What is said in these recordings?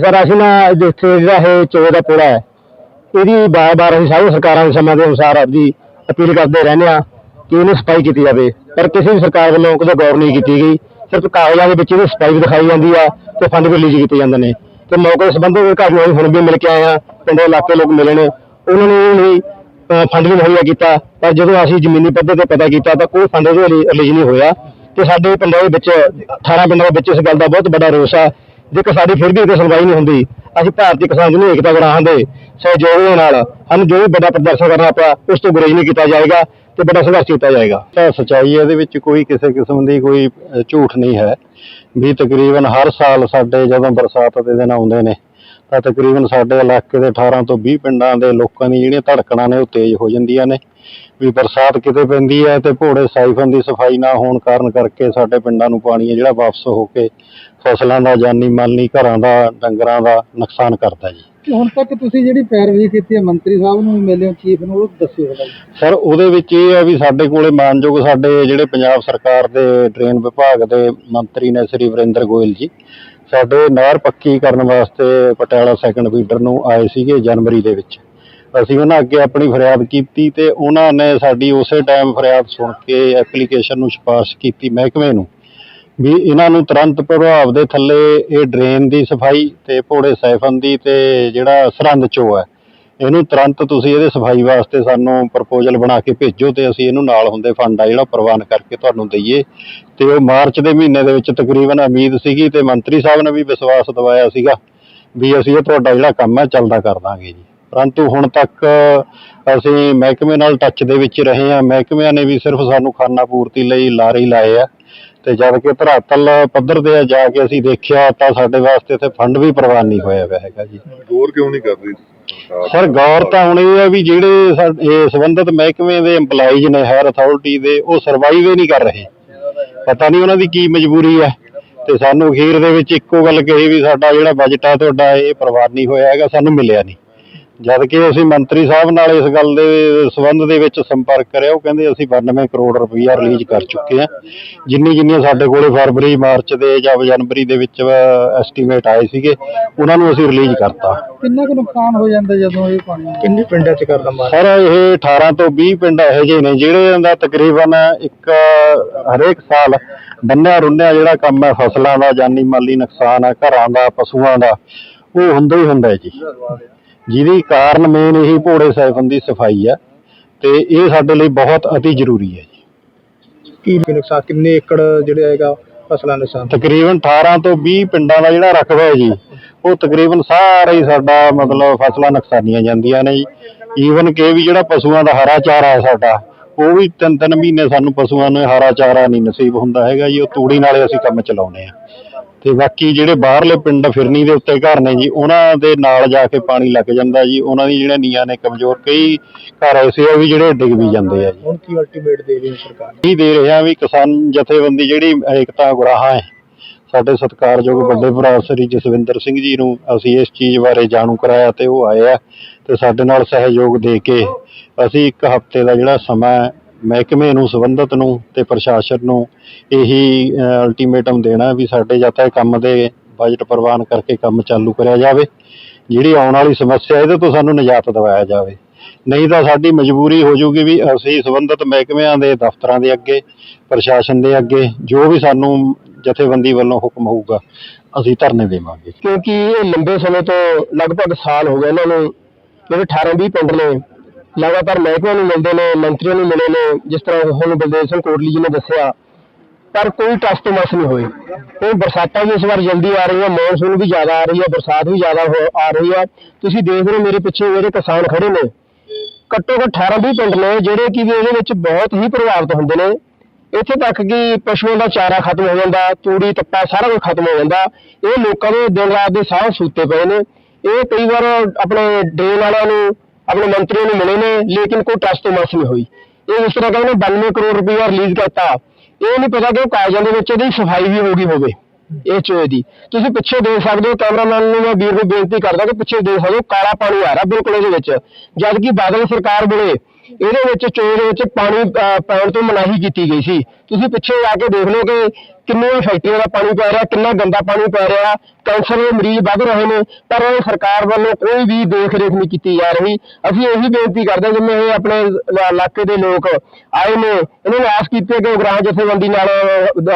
Sir ਅਸੀਂ ਨਾ ਇੱਥੇ ਜਿਹੜਾ ਇਹ ਚੋਏ ਦਾ ਪੁਲ ਹੈ, ਇਹਦੀ ਬਾਰ-ਬਾਰ ਅਸੀਂ ਸਾਰੇ ਸਰਕਾਰਾਂ ਦੇ ਸਮਾਂ ਦੇ ਅਨੁਸਾਰ ਆਪਦੀ ਅਪੀਲ ਕਰਦੇ ਰਹਿੰਦੇ ਆ ਕਿ ਇਹਨੂੰ ਸਫ਼ਾਈ ਕੀਤੀ ਜਾਵੇ। ਪਰ ਕਿਸੇ ਵੀ ਸਰਕਾਰ ਵੱਲੋਂ ਕਦੇ ਗੌਰ ਨਹੀਂ ਕੀਤੀ ਗਈ। ਸਿਰਫ ਕਾਗਜ਼ਾਂ ਦੇ ਵਿੱਚ ਇਹਦੀ ਸਫ਼ਾਈ ਵੀ ਦਿਖਾਈ ਜਾਂਦੀ ਆ ਤੇ ਫੰਡ ਵੀ ਰਿਲੀਜ਼ ਕੀਤੇ ਜਾਂਦੇ ਨੇ। ਤੇ ਮੌਕੇ ਸੰਬੰਧਿਤ ਸੰਬੰਧ ਘਰ ਨੂੰ ਅਸੀਂ ਹੁਣ ਵੀ ਮਿਲ ਕੇ ਆਏ ਆ, ਪਿੰਡ ਦੇ ਇਲਾਕੇ ਲੋਕ ਮਿਲੇ ਨੇ। ਉਹਨਾਂ ਨੇ ਇਹ ਫੰਡ ਵੀ ਮੁਹੱਈਆ ਕੀਤਾ। ਪਰ ਜਦੋਂ ਅਸੀਂ ਜ਼ਮੀਨੀ ਪੱਧਰ ਤੇ ਪਤਾ ਕੀਤਾ ਤਾਂ ਕੋਈ ਫੰਡ ਉਹਦੇ ਰਿਲੀਜ਼ ਨਹੀਂ ਹੋਇਆ। ਤੇ ਸਾਡੇ ਪਿੰਡਾਂ ਦੇ ਵਿੱਚ 18 ਪਿੰਡਾਂ ਦੇ ਵਿੱਚ ਇਸ ਗੱਲ ਦਾ ਬਹੁਤ ਵੱਡਾ ਰੋਸ ਆ ਜੇਕਰ ਸਾਡੀ ਫਿਰ ਵੀ ਕੋਈ ਸੁਣਵਾਈ ਨਹੀਂ ਹੁੰਦੀ, ਅਸੀਂ ਭਾਰਤੀ ਕਿਸਾਨ ਯੂਨੀਅਨ ਏਕਤਾ ਗਰਾਹਾਂ ਦੇ ਸਹਿਯੋਗ ਦੇ ਨਾਲ, ਸਾਨੂੰ ਜੋ ਵੀ ਵੱਡਾ ਪ੍ਰਦਰਸ਼ਨ ਕਰਨਾ ਪਿਆ, ਉਸ ਤੋਂ ਗੁਰੇਜ਼ ਨਹੀਂ ਕੀਤਾ ਜਾਏਗਾ ਤੇ ਵੱਡਾ ਸੰਘਰਸ਼ ਕੀਤਾ ਜਾਏਗਾ। ਤਾਂ ਸਚਾਈ ਇਹਦੇ ਵਿੱਚ ਕੋਈ ਕਿਸੇ ਕਿਸਮ ਦੀ ਕੋਈ ਝੂਠ ਨਹੀਂ ਹੈ। ਵੀ ਤਕਰੀਬਨ ਹਰ ਸਾਲ ਸਾਡੇ ਜਦੋਂ ਬਰਸਾਤ ਦੇ ਦਿਨ ਆਉਂਦੇ ਨੇ ਤਾਂ ਤਕਰੀਬਨ ਸਾਡੇ ਇਲਾਕੇ ਦੇ 18 ਤੋਂ 20 ਪਿੰਡਾਂ ਦੇ ਲੋਕਾਂ ਦੀ ਜਿਹੜੀਆਂ ਧੜਕਣਾਂ ਨੇ ਉਹ ਤੇਜ਼ ਹੋ ਜਾਂਦੀਆਂ ਨੇ। ਵੀ ਬਰਸਾਤ ਕਿਤੇ ਪੈਂਦੀ ਹੈ ਤੇ ਭੋੜੇ ਸਾਈਫਨ ਦੀ ਸਫ਼ਾਈ ਨਾ ਹੋਣ ਕਾਰਨ ਕਰਕੇ ਸਾਡੇ ਪਿੰਡਾਂ ਨੂੰ ਪਾਣੀ ਹੈ ਜਿਹੜਾ ਵਾਪਸ ਹੋ ਕੇ ਫਸਲਾਂ ਦਾ, ਜਾਨੀ ਮਾਲੀ ਘਰਾਂ ਦਾ, ਡੰਗਰਾਂ ਦਾ ਨੁਕਸਾਨ ਕਰਦਾ ਜੀ। ਹੁਣ ਤੱਕ ਤੁਸੀਂ ਜਿਹੜੀ ਪੈਰਵੀ ਕੀਤੀ ਹੈ, ਮੰਤਰੀ ਸਾਹਿਬ ਨੂੰ ਮਿਲਿਓ ਚੀਫ ਨੂੰ, ਉਹ ਦੱਸਿਓ ਥੋੜ੍ਹਾ ਜਿਹਾ। ਸਰ, ਉਹਦੇ ਵਿੱਚ ਇਹ ਆ ਵੀ ਸਾਡੇ ਕੋਲੇ ਮਾਨਯੋਗ ਸਾਡੇ ਜਿਹੜੇ ਪੰਜਾਬ ਸਰਕਾਰ ਦੇ ਡਰੇਨ ਵਿਭਾਗ ਦੇ ਮੰਤਰੀ ਨੇ ਸ੍ਰੀ ਵਰਿੰਦਰ ਗੋਇਲ ਜੀ, ਸਾਡੇ ਨਹਿਰ ਪੱਕੀ ਕਰਨ ਵਾਸਤੇ ਪਟਿਆਲਾ ਸੈਕੰਡ ਫੀਡਰ ਨੂੰ ਆਏ ਸੀਗੇ ਜਨਵਰੀ ਦੇ ਵਿੱਚ ਅਸੀਂ ਉਹਨਾਂ ਅੱਗੇ ਆਪਣੀ ਫਰਿਆਦ ਕੀਤੀ ਤੇ ਉਹਨਾਂ ਨੇ ਸਾਡੀ ਉਸੇ ਟਾਈਮ ਫਰਿਆਦ ਸੁਣ ਕੇ ਐਪਲੀਕੇਸ਼ਨ ਨੂੰ ਸਿਫਾਰਿਸ਼ ਕੀਤੀ ਮਹਿਕਮੇ ਨੂੰ ਵੀ ਇਹਨਾਂ ਨੂੰ ਤੁਰੰਤ ਪ੍ਰਭਾਵ ਦੇ ਥੱਲੇ ਇਹ ਡਰੇਨ ਦੀ ਸਫ਼ਾਈ ਤੇ ਭੋੜੇ ਸਾਈਫਨ ਦੀ ਤੇ ਜਿਹੜਾ ਸਰਹੰਦ ਚੋ ਹੈ, ਇਹਨੂੰ ਤੁਰੰਤ ਤੁਸੀਂ ਇਹਦੇ ਸਫ਼ਾਈ ਵਾਸਤੇ ਸਾਨੂੰ ਪ੍ਰਪੋਜ਼ਲ ਬਣਾ ਕੇ ਭੇਜੋ ਤੇ ਅਸੀਂ ਇਹਨੂੰ ਨਾਲ ਹੁੰਦੇ ਫੰਡ ਆ ਜਿਹੜਾ ਪ੍ਰਵਾਨ ਕਰਕੇ ਤੁਹਾਨੂੰ ਦਈਏ। ਤੇ ਉਹ ਮਾਰਚ ਦੇ ਮਹੀਨੇ ਦੇ ਵਿੱਚ ਤਕਰੀਬਨ ਉਮੀਦ ਸੀਗੀ ਤੇ ਮੰਤਰੀ ਸਾਹਿਬ ਨੇ ਵੀ ਵਿਸ਼ਵਾਸ ਦਿਵਾਇਆ ਸੀਗਾ ਵੀ ਅਸੀਂ ਇਹ ਤੁਹਾਡਾ ਜਿਹੜਾ ਕੰਮ ਹੈ ਚੱਲਦਾ ਕਰ ਦਾਂਗੇ ਜੀ। ਪਰੰਤੂ ਹੁਣ ਤੱਕ ਅਸੀਂ ਮਹਿਕਮੇ ਨਾਲ ਟੱਚ ਦੇ ਵਿੱਚ ਰਹੇ ਹਾਂ। ਮਹਿਕਮਿਆਂ ਨੇ ਵੀ ਸਿਰਫ ਸਾਨੂੰ ਖਾਨਾ ਪੂਰਤੀ ਲਈ ਲਾਰੇ ਲਾਏ ਆ। ਤੇ ਜਦ ਕਿ ਧਰਾਤਲ ਪੱਧਰ ਤੇ ਜਾ ਕੇ ਅਸੀਂ ਦੇਖਿਆ ਤਾਂ ਸਾਡੇ ਵਾਸਤੇ ਇੱਥੇ ਫੰਡ ਵੀ ਪ੍ਰਵਾਨ ਨਹੀਂ ਹੋਇਆ ਹੋਇਆ ਹੈਗਾ ਜੀ। ਗੌਰ ਕਿਉਂ ਨਹੀਂ ਕਰ ਰਹੀ? ਸਰ ਗੌਰ ਤਾਂ ਹੁਣ ਇਹ ਹੈ ਵੀ ਜਿਹੜੇ ਇਹ ਸੰਬੰਧਿਤ ਮਹਿਕਮੇ ਦੇ EMPLOYEES ਨੇ ਹਾਇਰ ਅਥਾਰਟੀ ਦੇ ਉਹ ਸਰਵਾਈਵ ਹੀ ਨਹੀਂ ਕਰ ਰਹੇ। ਪਤਾ ਨਹੀਂ ਉਹਨਾਂ ਦੀ ਕੀ ਮਜਬੂਰੀ ਹੈ ਤੇ ਸਾਨੂੰ ਅਖੀਰ ਦੇ ਵਿੱਚ ਇੱਕੋ ਗੱਲ ਕਹੀ ਵੀ ਸਾਡਾ ਜਿਹੜਾ ਬਜਟ ਹੈ ਤੁਹਾਡਾ ਇਹ ਪ੍ਰਵਾਨ ਨਹੀਂ ਹੋਇਆ ਹੈਗਾ ਸਾਨੂੰ ਮਿਲਿਆ ਨਹੀਂ। ਜਦ ਕਿ ਅਸੀਂ ਮੰਤਰੀ ਸਾਹਿਬ ਨਾਲ ਇਸ ਗੱਲ ਦੇ ਸੰਬੰਧ ਦੇ ਵਿੱਚ ਸੰਪਰਕ ਕਰਿਆ ਉਹ ਕਹਿੰਦੇ ਅਸੀਂ 92 ਕਰੋੜ ਰੁਪਈਆ ਰਿਲੀਜ਼ ਕਰ ਚੁੱਕੇ ਹਾਂ। ਜਿੰਨੀ ਜਿੰਨੀਆਂ ਸਾਡੇ ਕੋਲੇ ਫਰਵਰੀ ਮਾਰਚ ਦੇ ਜਾਂ ਜਨਵਰੀ ਦੇ ਵਿੱਚ ਐਸਟੀਮੇਟ ਆਏ ਸੀਗੇ ਉਹਨਾਂ ਨੂੰ ਅਸੀਂ ਰਿਲੀਜ਼ ਕਰਤਾ। ਕਿੰਨਾ ਕੁ ਨੁਕਸਾਨ ਹੋ ਜਾਂਦਾ ਜਦੋਂ ਇਹ ਪਾਣੀ ਕਿੰਨੇ ਪਿੰਡਾਂ 'ਚ ਕਰਦਾ ਮਾਰ? ਸਰ ਇਹ 18 ਤੋਂ 20 ਪਿੰਡ ਇਹੋ ਜਿਹੇ ਨੇ ਜਿਹੜੇ ਦਾ ਤਕਰੀਬਨ ਇੱਕ ਹਰੇਕ ਸਾਲ ਬੰਨਿਆ ਰੁੰਨਿਆ ਜਿਹੜਾ ਕੰਮ ਹੈ ਫਸਲਾਂ ਦਾ ਜਾਨੀ ਮਾਲੀ ਨੁਕਸਾਨ ਹੈ ਘਰਾਂ ਦਾ ਪਸ਼ੂਆਂ ਦਾ ਉਹ ਹੁੰਦਾ ਹੀ ਹੁੰਦਾ ਹੈ ਜੀ। ਜਿਹਦੀ ਕਾਰਨ ਮੇਨ ਇਹੀ ਭੋੜੇ ਸਾਈਫਨ ਦੀ ਸਫ਼ਾਈ ਹੈ ਤੇ ਇਹ ਸਾਡੇ ਲਈ ਬਹੁਤ ਅਤੀ ਜ਼ਰੂਰੀ ਹੈ ਜੀ। ਕੀ ਨੁਕਸਾਨ ਕਿੰਨੇ ਏਕੜ ਜਿਹੜਾ ਹੈਗਾ ਫਸਲਾਂ ਨੁਕਸਾਨ? ਤਕਰੀਬਨ 18 ਤੋਂ 20 ਪਿੰਡਾਂ ਦਾ ਜਿਹੜਾ ਰਕਬਾ ਹੈ ਜੀ ਉਹ ਤਕਰੀਬਨ ਸਾਰਾ ਹੀ ਸਾਡਾ ਮਤਲਬ ਫਸਲਾਂ ਨੁਕਸਾਨੀਆਂ ਜਾਂਦੀਆਂ ਨੇ ਜੀ। ਈਵਨ ਕਿ ਵੀ ਜਿਹੜਾ ਪਸ਼ੂਆਂ ਦਾ ਹਰਾ ਚਾਰਾ ਹੈ ਸਾਡਾ ਉਹ ਵੀ ਤਿੰਨ ਤਿੰਨ ਮਹੀਨੇ ਸਾਨੂੰ ਪਸ਼ੂਆਂ ਨੂੰ ਹਰਾ ਚਾਰਾ ਨਹੀਂ ਨਸੀਬ ਹੁੰਦਾ ਹੈਗਾ ਜੀ ਉਹ ਤੂੜੀ ਨਾਲੇ ਅਸੀਂ ਕੰਮ ਚਲਾਉਨੇ ਆ ਤੇ ਬਾਕੀ ਜਿਹੜੇ ਬਾਹਰਲੇ ਪਿੰਡ ਫਿਰਨੀ ਦੇ ਉੱਤੇ ਘਰ ਨੇ ਜੀ ਉਹਨਾਂ ਦੇ ਨਾਲ ਜਾ ਕੇ ਪਾਣੀ ਲੱਗ ਜਾਂਦਾ ਜੀ ਉਹਨਾਂ ਦੀ ਜਿਹੜੇ ਨੀਆਂ ਨੇ ਕਮਜ਼ੋਰ ਕਈ ਘਰ ਐਸੇ ਆ ਵੀ ਜਿਹੜੇ ਡਿੱਗ ਵੀ ਜਾਂਦੇ ਆ ਜੀ। ਹੁਣ ਕੀ ਅਲਟੀਮੇਟ ਦੇ ਰਹੀ ਹੈ ਸਰਕਾਰ? ਇਹ ਦੇ ਰਹੇ ਵੀ ਕਿਸਾਨ ਜਥੇਬੰਦੀ ਜਿਹੜੀ ਏਕਤਾ ਗੁਰਾਹਾਂ ਹੈ ਸਾਡੇ ਸਤਿਕਾਰਯੋਗ ਵੱਡੇ ਭਰਾ ਸ੍ਰੀ ਜਸਵਿੰਦਰ ਸਿੰਘ ਜੀ ਨੂੰ ਅਸੀਂ ਇਸ ਚੀਜ਼ ਬਾਰੇ ਜਾਣੂ ਕਰਾਇਆ ਤੇ ਉਹ ਆਏ ਆ ਤੇ ਸਾਡੇ ਨਾਲ ਸਹਿਯੋਗ ਦੇ ਕੇ ਅਸੀਂ ਇੱਕ ਹਫ਼ਤੇ ਦਾ ਜਿਹੜਾ ਸਮਾਂ ਮਹਿਕਮੇ ਨੂੰ, ਸੰਬੰਧਤ ਨੂੰ ਤੇ ਪ੍ਰਸ਼ਾਸਨ ਨੂੰ ਇਹੀ ਅਲਟੀਮੇਟਮ ਦੇਣਾ ਵੀ ਸਾਡੇ ਜਦ ਤੱਕ ਕੰਮ ਦੇ ਬਜਟ ਪ੍ਰਵਾਨ ਕਰਕੇ ਕੰਮ ਚਾਲੂ ਕਰਿਆ ਜਾਵੇ। ਜਿਹੜੀ ਆਉਣ ਵਾਲੀ ਸਮੱਸਿਆ, ਇਹਦੇ ਤੋਂ ਸਾਨੂੰ ਨਿਜਾਤ ਦਿਵਾਇਆ ਜਾਵੇ। ਨਹੀਂ ਤਾਂ ਸਾਡੀ ਮਜਬੂਰੀ ਹੋ ਜੂਗੀ ਵੀ ਅਸੀਂ ਸੰਬੰਧਿਤ ਮਹਿਕਮਿਆਂ ਦੇ, ਦਫ਼ਤਰਾਂ ਦੇ ਅੱਗੇ, ਪ੍ਰਸ਼ਾਸਨ ਦੇ ਅੱਗੇ ਜੋ ਵੀ ਸਾਨੂੰ ਜਥੇਬੰਦੀ ਵੱਲੋਂ ਹੁਕਮ ਹੋਊਗਾ, ਅਸੀਂ ਧਰਨੇ ਦੇਵਾਂਗੇ। ਕਿਉਂਕਿ ਇਹ ਲੰਬੇ ਸਮੇਂ ਤੋਂ ਲਗਭਗ ਸਾਲ ਹੋ ਗਏ ਇਹਨਾਂ ਨੂੰ, ਜਿਹੜੇ 18 20 ਪਿੰਡ ਨੇ ਲਗਾਤਾਰ ਮਹਿਕਮੇ ਨੂੰ ਮਿਲਦੇ ਨੇ, ਮੰਤਰੀਆਂ ਨੂੰ ਮਿਲੇ ਨੇ, ਜਿਸ ਤਰ੍ਹਾਂ ਹੁਣ ਬਲਦੇਵ ਸਿੰਘ ਕੋਟਲੀ ਜੀ ਨੇ ਦੱਸਿਆ, ਪਰ ਕੋਈ ਟਸ ਮਸ ਨਹੀਂ ਹੋਏ ਉਹ ਬਰਸਾਤਾਂ ਵੀ ਇਸ ਵਾਰ ਜਲਦੀ ਆ ਰਹੀਆਂ, ਮੌਨਸੂਨ ਵੀ ਜ਼ਿਆਦਾ ਆ ਰਹੀ ਹੈ, ਬਰਸਾਤ ਵੀ ਜ਼ਿਆਦਾ ਹੋ- ਆ ਰਹੀ ਹੈ। ਤੁਸੀਂ ਦੇਖ ਰਹੇ ਹੋ ਮੇਰੇ ਪਿੱਛੇ ਜਿਹੜੇ ਕਿਸਾਨ ਖੜੇ ਨੇ। ਘੱਟੋ ਘੱਟ 18 20 ਪਿੰਡ ਨੇ, ਜਿਹੜੇ ਕਿ ਵੀ ਇਹਦੇ ਵਿੱਚ ਬਹੁਤ ਹੀ ਪ੍ਰਭਾਵਿਤ ਹੁੰਦੇ ਨੇ। ਇੱਥੇ ਤੱਕ ਕਿ ਪਸ਼ੂਆਂ ਦਾ ਚਾਰਾ ਖਤਮ ਹੋ ਜਾਂਦਾ, ਤੂੜੀ ਤੱਪਾ ਸਾਰਾ ਕੁਝ ਖਤਮ ਹੋ ਜਾਂਦਾ। ਇਹ ਲੋਕਾਂ ਦੇ ਦਿਨ ਰਾਤ ਦੇ ਸਾਹ ਸੁੱਤੇ ਪਏ ਨੇ। ਇਹ ਕਈ ਵਾਰ ਆਪਣੇ ਡਰੇਨ ਵਾਲਿਆਂ ਨੂੰ ਆਪਣੇ ਮੰਤਰੀਆਂ ਨੂੰ ਮਿਲੇ ਨੇ, ਲੇਕਿਨ ਕੋਈ ਟਰਸਟ ਤੋਂ ਮਸ ਨਹੀਂ ਇਹ ਇਸ ਤਰ੍ਹਾਂ ਕਹਿੰਦੇ 92 ਕਰੋੜ ਰੁਪਇਆ ਰਿਲੀਜ਼ ਕਰਤਾ। ਇਹ ਨਹੀਂ ਪਤਾ ਕਿ ਉਹ ਕਾਗਜ਼ਾਂ ਦੇ ਵਿੱਚ ਇਹਦੀ ਸਫ਼ਾਈ ਵੀ ਹੋ ਗਈ ਹੋਵੇ, ਇਹ ਚੋਏ ਦੀ ਤੁਸੀਂ ਪਿੱਛੇ ਦੇਖ ਸਕਦੇ ਹੋ ਕੈਮਰਾਮੈਨ ਨੂੰ ਮੈਂ ਵੀਰ ਨੂੰ ਬੇਨਤੀ ਕਰਦਾ ਕਿ ਪਿੱਛੇ ਦੇਖ ਸਕਦੇ ਹੋ, ਕਾਲਾ ਪਾਣੀ ਆ ਰਿਹਾ ਬਿਲਕੁਲ ਇਹਦੇ ਵਿੱਚ। ਜਦ ਕਿ ਬਾਦਲ ਸਰਕਾਰ ਵੇਲੇ ਇਹਦੇ ਵਿੱਚ ਚੋਏ ਦੇ ਵਿੱਚ ਪਾਣੀ ਪੈਣ ਤੋਂ ਮਨਾਹੀ ਕੀਤੀ ਗਈ ਸੀ। ਤੁਸੀਂ ਪਿੱਛੇ ਜਾ ਕੇ ਦੇਖ ਲਓ ਕਿ ਕਿੰਨੀਆਂ ਫੈਕਟਰੀਆਂ ਦਾ ਪਾਣੀ ਪੈ ਰਿਹਾ, ਕਿੰਨਾ ਗੰਦਾ ਪਾਣੀ ਪੈ ਰਿਹਾ, ਕੈਂਸਰ ਦੇ ਮਰੀਜ਼ ਵੱਧ ਰਹੇ ਨੇ, ਪਰ ਸਰਕਾਰ ਵੱਲੋਂ ਕੋਈ ਵੀ ਦੇਖ ਰੇਖ ਨਹੀਂ ਕੀਤੀ ਜਾ ਰਹੀ। ਅਸੀਂ ਇਹੀ ਬੇਨਤੀ ਕਰਦੇ ਹਾਂ ਜਿਵੇਂ ਇਹ ਆਪਣੇ ਇਲਾਕੇ ਦੇ ਲੋਕ ਆਏ ਨੇ, ਇਹਨਾਂ ਨੂੰ ਆਸ ਕੀਤੀ ਕਿ ਗ੍ਰਾਮ ਜਥੇਬੰਦੀ ਨਾਲ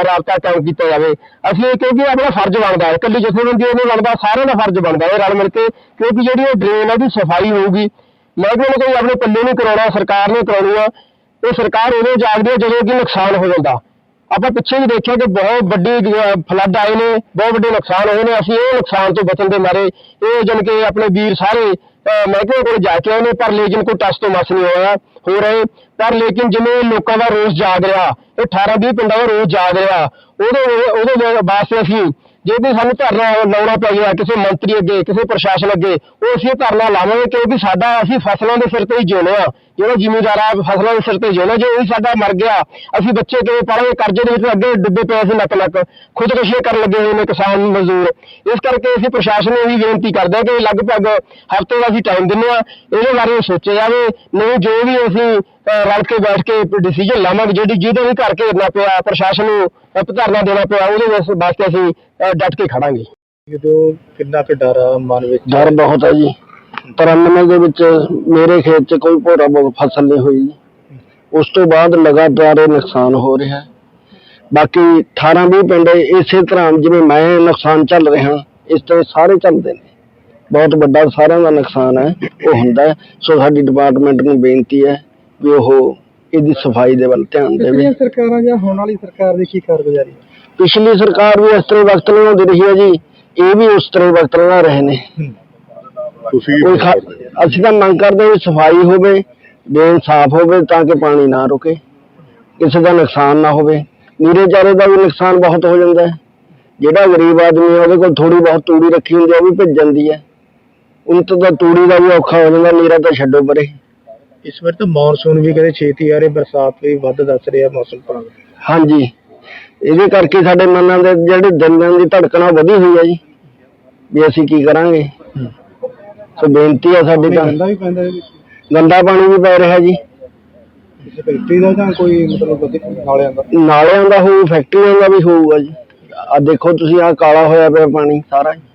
ਰਾਬਤਾ ਕਾਇਮ ਕੀਤਾ ਜਾਵੇ। ਅਸੀਂ ਇਹ ਕਿਉਂਕਿ ਆਪਣਾ ਫਰਜ਼ ਬਣਦਾ ਹੈ। ਇਕੱਲੀ ਜਥੇਬੰਦੀ ਇਹ ਨਹੀਂ ਬਣਦਾ, ਸਾਰਿਆਂ ਦਾ ਫਰਜ਼ ਬਣਦਾ ਹੈ ਰਲ ਮਿਲ ਕੇ, ਕਿਉਂਕਿ ਜਿਹੜੀ ਇਹ ਡਰੇਨ ਹੈ, ਉਹਦੀ ਸਫ਼ਾਈ ਹੋਊਗੀ। ਮੈਂ ਮਹਿਕਮੇ ਨੇ ਕੋਈ ਆਪਣੇ ਪੱਲੇ ਨਹੀਂ ਕਰਾਉਣਾ, ਸਰਕਾਰ ਨੇ ਕਰਾਉਣੀ ਆ। ਇਹ ਸਰਕਾਰ ਉਦੋਂ ਜਾਗਦੀ ਹੈ ਜਦੋਂ ਕਿ ਨੁਕਸਾਨ ਹੋ ਜਾਂਦਾ। ਆਪਾਂ ਪਿੱਛੇ ਵੀ ਦੇਖਿਆ ਕਿ ਬਹੁਤ ਵੱਡੀ ਫਲੱਡ ਆਏ ਨੇ, ਬਹੁਤ ਵੱਡੇ ਨੁਕਸਾਨ ਹੋਏ ਨੇ, ਅਸੀਂ ਇਹ ਨੁਕਸਾਨ ਤੋਂ ਬਚਣ ਦੇ ਮਾਰੇ ਇਹ ਜਨ ਕਿ ਆਪਣੇ ਵੀਰ ਸਾਰੇ ਮਹਿਕਮੇ ਕੋਲ ਜਾ ਕੇ ਆਏ ਨੇ, ਪਰ ਲੇਕਿਨ ਕੋਈ ਟਸ ਤੋਂ ਮਸ ਨਹੀਂ ਹੋਇਆ, ਹੋ ਰਹੇ। ਪਰ ਲੇਕਿਨ ਜਿਵੇਂ ਲੋਕਾਂ ਦਾ ਰੋਸ ਜਾਗ ਰਿਹਾ, ਇਹ 18 20 ਪਿੰਡਾਂ ਦਾ ਰੋਸ ਜਾਗ ਰਿਹਾ, ਉਹਦੇ ਉਹਦੇ ਵਾਸਤੇ ਅਸੀਂ ਜੇ ਵੀ ਸਾਨੂੰ ਧਰਨਾ ਲਾਉਣਾ ਪੈ ਗਿਆ, ਕਿਸੇ ਮੰਤਰੀ ਅੱਗੇ, ਕਿਸੇ ਪ੍ਰਸ਼ਾਸਨ ਅੱਗੇ, ਉਹ ਅਸੀਂ ਇਹ ਧਰਨਾ ਲਾਵਾਂਗੇ, ਕਿਉਂਕਿ ਸਾਡਾ ਅਸੀਂ ਫਸਲਾਂ ਦੇ ਸਿਰ ਤੇ ਹੀ ਜਿਉਣੇ ਆ। ਜਿਹੜਾ ਜ਼ਿਮੀਂਦਾਰ ਆ ਫਸਲਾਂ ਦੇ ਸਿਰ ਤੇ ਜਿਉਣਾ ਜੇ ਉਹ ਸਾਡਾ ਮਰ ਗਿਆ ਅਸੀਂ ਬੱਚੇ ਕਿਵੇਂ ਪੜਾਂਗੇ ਕਰਜ਼ੇ ਦੇ ਵਿੱਚ ਅੱਗੇ ਡੁੱਬੇ ਪਏ ਸੀ ਨੱਕ ਨੱਕ ਖੁਦਕੁਸ਼ੀ ਕਰਨ ਲੱਗੇ ਹੋਏ ਨੇ ਕਿਸਾਨ ਮਜ਼ਦੂਰ। ਇਸ ਕਰਕੇ ਅਸੀਂ ਪ੍ਰਸ਼ਾਸਨ ਨੂੰ ਇਹ ਬੇਨਤੀ ਕਰਦੇ ਹਾਂ ਕਿ ਲਗਭਗ ਹਫ਼ਤੇ ਦਾ ਅਸੀਂ ਟਾਈਮ ਦਿੰਦੇ ਆ ਇਹਦੇ ਬਾਰੇ ਸੋਚਿਆ ਜਾਵੇ ਨਹੀਂ ਜੋ ਵੀ ਅਸੀਂ ਰਲ ਕੇ ਬੈਠ ਕੇ ਡਿਸੀਜਨ ਲਾਵਾਂਗੇ ਜਿਹੜੀ ਜਿਹਦੇ ਵੀ ਘਰ ਘੇਰਨਾ ਪਿਆ ਪ੍ਰਸ਼ਾਸਨ ਨੂੰ ਧਰਨਾ ਦੇਣਾ ਪਿਆ ਉਹਦੇ ਵਾਸ- ਵਾਸਤੇ ਅਸੀਂ ਡਟ ਕੇ ਖੜਾਂਗੇ। ਜਦੋਂ ਕਿੰਨਾ ਕੁ ਡਰ ਆ ਮਨ ਵਿੱਚ? ਡਰ ਬਹੁਤ ਹੈ ਜੀ। 93 ਦੇ ਵਿੱਚ ਮੇਰੇ ਖੇਤ 'ਚ ਕੋਈ ਭੋਰਾ ਬਹੁਤ ਫਸਲ ਨਹੀਂ ਹੋਈ। ਉਸ ਤੋਂ ਬਾਅਦ ਲਗਾਤਾਰ ਇਹ ਨੁਕਸਾਨ ਹੋ ਰਿਹਾ। ਬਾਕੀ 18 20 ਪਿੰਡ ਇਸੇ ਤਰ੍ਹਾਂ ਜਿਵੇਂ ਮੈਂ ਨੁਕਸਾਨ ਚੱਲ ਰਿਹਾ ਇਸ ਤਰ੍ਹਾਂ ਸਾਰੇ ਚੱਲਦੇ ਨੇ। ਬਹੁਤ ਵੱਡਾ ਸਾਰਿਆਂ ਦਾ ਨੁਕਸਾਨ ਹੈ ਉਹ ਹੁੰਦਾ ਹੈ। ਸੋ ਸਾਡੀ ਡਿਪਾਰਟਮੈਂਟ ਨੂੰ ਬੇਨਤੀ ਹੈ ਵੀ ਉਹ ਇਹਦੀ ਸਫ਼ਾਈ ਦੇ ਵੱਲ ਧਿਆਨ ਦੇਵੇ। ਸਰਕਾਰਾਂ ਜਾਂ ਹੁਣ ਵਾਲੀ ਸਰਕਾਰ ਦੀ ਕੀ ਕਾਰਗੁਜ਼ਾਰੀ ਪਿਛਲੀ ਸਰਕਾਰ ਵੀ ਇਸ ਤਰ੍ਹਾਂ ਵਕਤ ਲਗਾਉਂਦੀ ਰਹੀ ਹੈ ਜੀ। ਇਹ ਵੀ ਉਸ ਤਰ੍ਹਾਂ ਵਕਤ ਲਗਾ ਰਹੇ ਨੇ। ਤੁਸੀਂ ਕੋਈ ਖਾ- ਅਸੀਂ ਤਾਂ ਮੰਗ ਕਰਦੇ ਹਾਂ ਵੀ ਸਫ਼ਾਈ ਹੋਵੇ ਡਰੇਨ ਸਾਫ਼ ਹੋਵੇ ਤਾਂ ਕਿ ਪਾਣੀ ਨਾ ਰੁਕੇ ਕਿਸੇ ਦਾ ਨੁਕਸਾਨ ਨਾ ਹੋਵੇ। ਨੀਰੇ ਚਾਰੇ ਦਾ ਵੀ ਨੁਕਸਾਨ ਬਹੁਤ ਹੋ ਜਾਂਦਾ ਹੈ। ਜਿਹੜਾ ਗਰੀਬ ਆਦਮੀ ਹੈ ਉਹਦੇ ਕੋਲ ਥੋੜੀ ਬਹੁਤ ਤੂੜੀ ਰੱਖੀ ਹੁੰਦੀ ਹੈ ਉਹ ਵੀ ਭਿੱਜ ਜਾਂਦੀ ਹੈ। ਉਹਨਾਂ ਤੋਂ ਤਾਂ ਤੂੜੀ ਦਾ ਵੀ ਔਖਾ ਹੋ ਜਾਂਦਾ ਨੀਰਾ ਤਾਂ ਛੱਡੋ ਪਰੇ। ਇਸ ਵਾਰ ਤਾਂ ਮੌਨਸੂਨ ਵੀ ਕਹਿੰਦੇ ਛੇਤੀ ਆ ਰਿਹਾ ਬਰਸਾਤ ਵੀ ਵੱਧ ਦੱਸ ਰਿਹਾ ਮੌਸਮ ਵਿਭਾਗ ਹਾਂਜੀ। ਇਹਦੇ ਕਰਕੇ ਸਾਡੇ ਮਨਾਂ ਦੇ ਜਿਹੜੇ ਦਿਲਾਂ ਦੀ ਧੜਕਣ ਵਧੀ ਹੋਈ ਹੈ ਜੀ ਵੀ ਅਸੀਂ ਕੀ ਕਰਾਂਗੇ? ਸੋ ਬੇਨਤੀ ਆ ਸਾਡੀ ਤਾਂ। ਵੀ ਪੈਂਦਾ ਇਹਦੇ ਵਿੱਚ? ਗੰਦਾ ਪਾਣੀ ਵੀ ਪੈ ਰਿਹਾ ਜੀ। ਕਿਸੇ ਫੈਕਟਰੀ ਦਾ ਜਾਂ ਕੋਈ ਮਤਲਬ ਨਾਲਿਆਂ ਦਾ? ਨਾਲਿਆਂ ਦਾ ਹੋਊ ਫੈਕਟਰੀਆਂ ਦਾ ਵੀ ਹੋਊਗਾ ਜੀ। ਆ ਦੇਖੋ ਤੁਸੀਂ ਆ ਕਾਲਾ ਹੋਇਆ ਪਿਆ ਪਾਣੀ ਸਾਰਾ। ਹੀ।